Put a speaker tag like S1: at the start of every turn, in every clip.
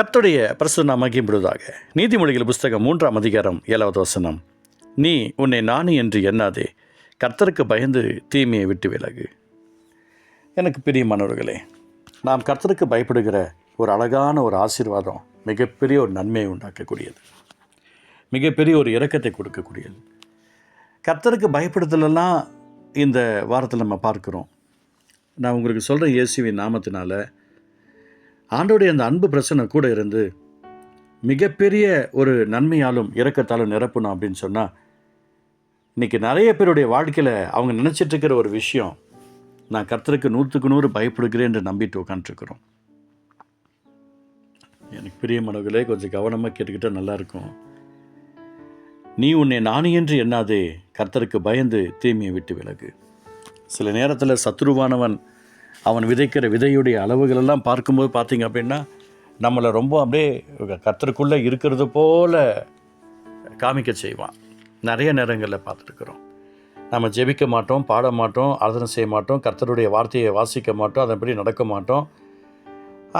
S1: கர்த்தருடைய பிரசன்ன மகிம்படுவதாக. நீதிமொழிகள் புஸ்தகம் மூன்றாம் அதிகாரம் ஏழாவது வசனம். நீ உன்னை நானு என்று எண்ணாதே. கர்த்தருக்கு பயந்து தீமையை விட்டு விலகு. எனக்கு பிரியமானவர்களே நாம் கர்த்தருக்கு பயப்படுகிற ஒரு அழகான ஒரு ஆசீர்வாதம் மிகப்பெரிய ஒரு நன்மையை உண்டாக்கக்கூடியது. மிகப்பெரிய ஒரு இரக்கத்தை கொடுக்கக்கூடியது. கர்த்தருக்கு பயப்படுதலெல்லாம் இந்த வாரத்தில் நம்ம பார்க்குறோம். நான் உங்களுக்கு சொல்கிற இயேசுவின் நாமத்தினால ஆண்டோடைய அந்த அன்பு பிரச்சனை கூட இருந்து மிகப்பெரிய ஒரு நன்மையாலும் இரக்கத்தாலும் நிரப்பணும் அப்படின்னு சொன்னால் இன்றைக்கி நிறைய பேருடைய வாழ்க்கையில் அவங்க நினச்சிட்ருக்கிற ஒரு விஷயம் நான் கர்த்தருக்கு நூற்றுக்கு நூறு பயப்படுகிறேன் என்று நம்பிட்டு உட்காந்துருக்குறோம் எனக்கு பெரிய பிரியமானவர்களே கொஞ்சம் கவனமாக கேட்டுக்கிட்டால் நல்லாயிருக்கும் நீ உன்னை நானே என்று எண்ணாதே கர்த்தருக்கு பயந்து தீமையை விட்டு விலகு. சில நேரத்தில் சத்ருவானவன் அவன் விதைக்கிற விதையுடைய அளவுகளெல்லாம் பார்க்கும்போது பார்த்தீங்க அப்படின்னா நம்மளை ரொம்ப அப்படியே கர்த்தருக்குள்ளே இருக்கிறது போல காமிக்க செய்வான். நிறைய நேரங்களில் பார்த்துருக்குறோம் நம்ம ஜெபிக்க மாட்டோம் பாட மாட்டோம் ஆராதனை செய்ய மாட்டோம் கர்த்தருடைய வார்த்தையை வாசிக்க மாட்டோம் அதன்படி நடக்க மாட்டோம்.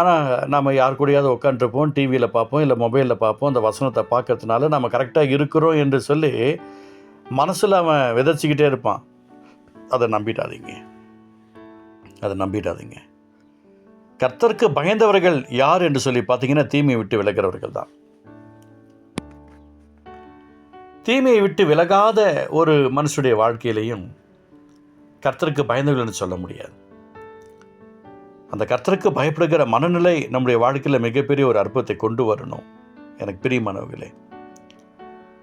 S1: ஆனால் நம்ம யார் கூடயாவது உட்காந்துருப்போம் டிவியில் பார்ப்போம் இல்லை மொபைலில் பார்ப்போம் அந்த வசனத்தை பார்க்கறதுனால நம்ம கரெக்டாக இருக்கிறோம் என்று சொல்லி மனசில் அவன் விதைச்சிக்கிட்டே இருப்பான். அதை நம்பிடாதீங்க. அதை நம்பிடாதீங்க. கர்த்தருக்கு பயந்தவர்கள் யார் என்று சொல்லி பார்த்தீங்கன்னா தீமையை விட்டு விலகிறவர்கள் தான். தீமையை விட்டு விலகாத ஒரு மனுஷனுடைய வாழ்க்கையிலையும் கர்த்தருக்கு பயந்தவர்கள் என்று சொல்ல முடியாது. அந்த கர்த்தருக்கு பயப்படுகிற மனநிலை நம்முடைய வாழ்க்கையில் மிகப்பெரிய ஒரு அற்புதத்தை கொண்டு வரணும். எனக்கு பிரியமானவர்களே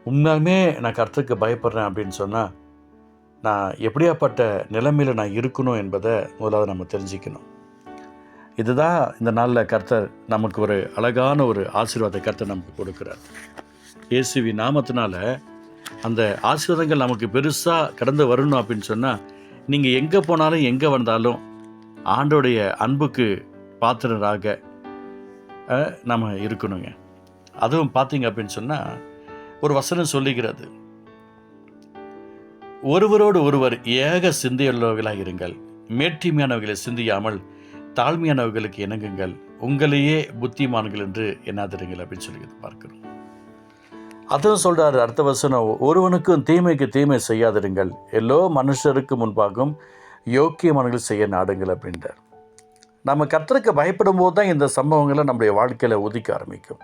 S1: உண்மையாலுமே நான் கர்த்தருக்கு பயப்படுறேன் அப்படின்னு சொன்னால் நான் எப்படியாப்பட்ட நிலைமையில் நான் இருக்கணும் என்பதை முதலாவது நம்ம தெரிஞ்சுக்கணும். இதுதான் இந்த நாளில் கர்த்தர் நமக்கு ஒரு அழகான ஒரு ஆசீர்வாத கர்த்தர் நமக்கு கொடுக்குறார். இயேசுவி நாமத்தினால அந்த ஆசீர்வாதங்கள் நமக்கு பெருசாக கடந்து வரணும் அப்படின்னு சொன்னால் நீங்கள் எங்கே போனாலும் எங்கே வந்தாலும் ஆண்டோடைய அன்புக்கு பாத்திரராக நம்ம இருக்கணுங்க. அதுவும் பார்த்தீங்க அப்படின்னு சொன்னால் ஒரு வசனம் சொல்லுகிறது. ஒருவரோடு ஒருவர் ஏக சிந்தையுள்ளவர்களாக இருங்கள். மேற்றிமையானவர்களை சிந்தியாமல் தாழ்மையானவர்களுக்கு இணங்குங்கள். உங்களையே புத்திமான்கள் என்று என்னாதிருங்கள் அப்படின்னு சொல்லி பார்க்கிறோம். அதுவும் சொல்கிறார் அடுத்த வசனம் ஒருவனுக்கும் தீமைக்கு தீமை செய்யாதிருங்கள். எல்லோ மனுஷருக்கு முன்பாகவும் யோக்கியமானங்கள் செய்ய நாடுங்கள் அப்படின்றார். நம்ம கத்தருக்கு பயப்படும் போது தான் இந்த சம்பவங்களை நம்முடைய வாழ்க்கையில் உதிக்க ஆரம்பிக்கும்.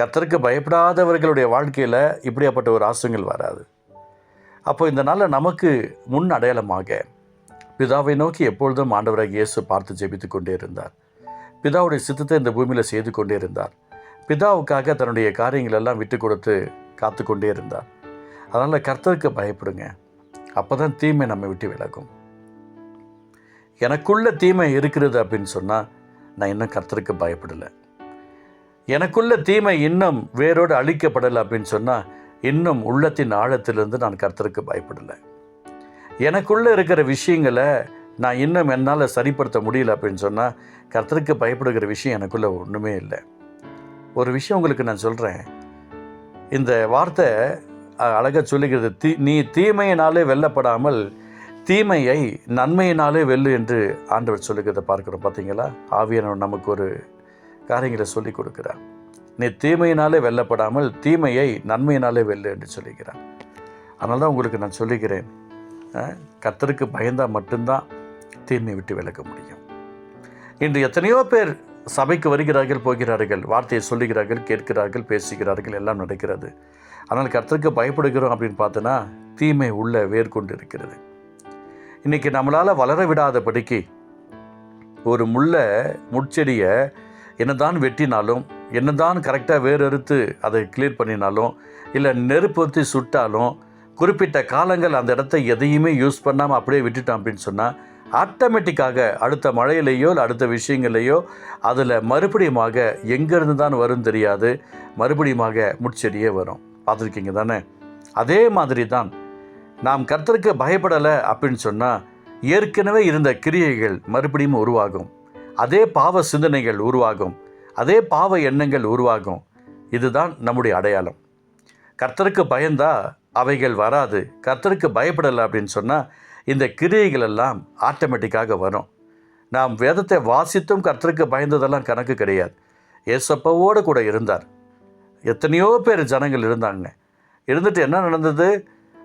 S1: கத்தருக்கு பயப்படாதவர்களுடைய வாழ்க்கையில் இப்படியாப்பட்ட ஒரு ஆசங்கள் வராது. அப்போ இந்த நாளில் நமக்கு முன் அடையாளமாக பிதாவை நோக்கி எப்பொழுதும் ஆண்டவராக இயேசு பார்த்து ஜெபித்து கொண்டே இருந்தார். பிதாவுடைய சித்தத்தை இந்த பூமியில் செய்து கொண்டே இருந்தார். பிதாவுக்காக தன்னுடைய காரியங்கள் எல்லாம் விட்டு கொடுத்து காத்து கொண்டே இருந்தார். அதனால் கர்த்தருக்கு பயப்படுங்க. அப்போ தான் தீமை நம்ம விட்டு விலகும். எனக்குள்ள தீமை இருக்கிறது அப்படின்னு சொன்னால் நான் இன்னும் கர்த்தருக்கு பயப்படலை. எனக்குள்ள தீமை இன்னும் வேரோடு அழிக்கப்படலை அப்படின்னு சொன்னால் இன்னும் உள்ளத்தின் ஆழத்திலிருந்து நான் கர்த்தருக்கு பயப்படலை. எனக்குள்ளே இருக்கிற விஷயங்களை நான் இன்னும் என்னால் சரிப்படுத்த முடியல அப்படின்னு சொன்னால் கர்த்தருக்கு பயப்படுகிற விஷயம் எனக்குள்ளே ஒன்றுமே இல்லை. ஒரு விஷயம் உங்களுக்கு நான் சொல்கிறேன் இந்த வார்த்தை அழகாக சொல்லுகிறது தீ நீ தீமையினாலே வெல்லப்படாமல் தீமையை நன்மையினாலே வெல்லு என்று ஆண்டவர் சொல்லுகிறத பார்க்குறோம் பார்த்தீங்களா? ஆவியானவர் நமக்கு ஒரு காரியங்களை சொல்லி கொடுக்குறார். நீ தீமையினாலே வெல்லப்படாமல் தீமையை நன்மையினாலே வெல்லு என்று சொல்லுகிறார் அதனால தான் உங்களுக்கு நான் சொல்லுகிறேன் கத்தருக்கு கர்த்தருக்கு பயந்தால் மட்டும்தான் தீமையை விட்டு விலக முடியும். இன்று எத்தனையோ பேர் சபைக்கு வருகிறார்கள் போகிறார்கள் வார்த்தையை சொல்லுகிறார்கள் கேட்கிறார்கள் பேசுகிறார்கள் எல்லாம் நடக்கிறது. ஆனால் கர்த்தருக்கு பயப்படுகிறோம் அப்படின்னு பார்த்தோன்னா தீமை உள்ள வேர் கொண்டு இருக்கிறது. இன்றைக்கி நம்மளால் வளர விடாதபடிக்கு ஒரு முள்ளை முட்செடியை என்னதான் வெட்டினாலும் என்னதான் கரெக்டாக வேர் அறுத்து அதை கிளியர் பண்ணினாலும் இல்லை நெருப்பு ஊற்றி சுட்டாலும் குறிப்பிட்ட காலங்கள் அந்த இடத்த எதையுமே யூஸ் பண்ணாமல் அப்படியே விட்டுட்டோம் அப்படின்னு சொன்னால் ஆட்டோமேட்டிக்காக அடுத்த மழையிலேயோ இல்லை அடுத்த விஷயங்களையோ அதில் மறுபடியுமாக எங்கேருந்து தான் வரும் தெரியாது மறுபடியுமாக முட்செடியே வரும். பார்த்துருக்கீங்க தானே? அதே மாதிரி தான் நாம் கர்த்தருக்கு பயப்படலை அப்படின்னு சொன்னால் ஏற்கனவே இருந்த கிரியைகள் மறுபடியும் உருவாகும். அதே பாவ சிந்தனைகள் உருவாகும். அதே பாவ எண்ணங்கள் உருவாகும். இதுதான் நம்முடைய அடையாளம். கர்த்தருக்கு பயந்தா அவைகள் வராது. கர்த்தருக்கு பயப்படலை அப்படின்னு சொன்னால் இந்த கிரியைகள் எல்லாம் ஆட்டோமேட்டிக்காக வரும். நாம் வேதத்தை வாசித்தும் கர்த்தருக்கு பயந்ததெல்லாம் கணக்கு கிடையாது. ஏசப்பாவோடு கூட இருந்தார். எத்தனையோ பேர் ஜனங்கள் இருந்தாங்க. இருந்துட்டு என்ன நடந்தது?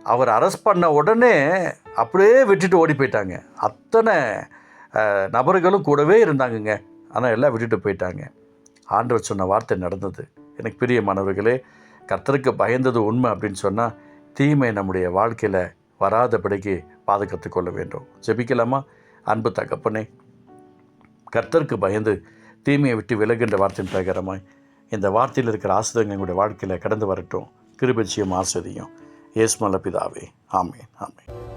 S1: அவர் அரெஸ்ட் பண்ண உடனே அப்படியே விட்டுட்டு ஓடி போயிட்டாங்க. அத்தனை நபர்களும் கூடவே இருந்தாங்கங்க. ஆனால் எல்லாம் விட்டுட்டு போயிட்டாங்க. ஆண்டவர் சொன்ன வார்த்தை நடந்தது. எனக்கு பிரியமானவர்களே கர்த்தருக்கு பயந்தது உண்மை அப்படின்னு சொன்னால் தீமை நம்முடைய வாழ்க்கையில் வராதபடிக்கு பாதுகாத்து கொள்ள வேண்டும். ஜெபிக்கலாமா? அன்பு தகப்பனே கர்த்தருக்கு பயந்து தீமையை விட்டு விலகின்ற வார்த்தையின் பிரகாரமாய் இந்த வார்த்தையில் இருக்கிற ஆசிரியங்கள் எங்களுடைய வாழ்க்கையில் கடந்து வரட்டும். கிருபட்சியும் ஆசிரியம் ஏஸ்மலபிதாவே பிதாவே. ஆமேன் ஆமேன்.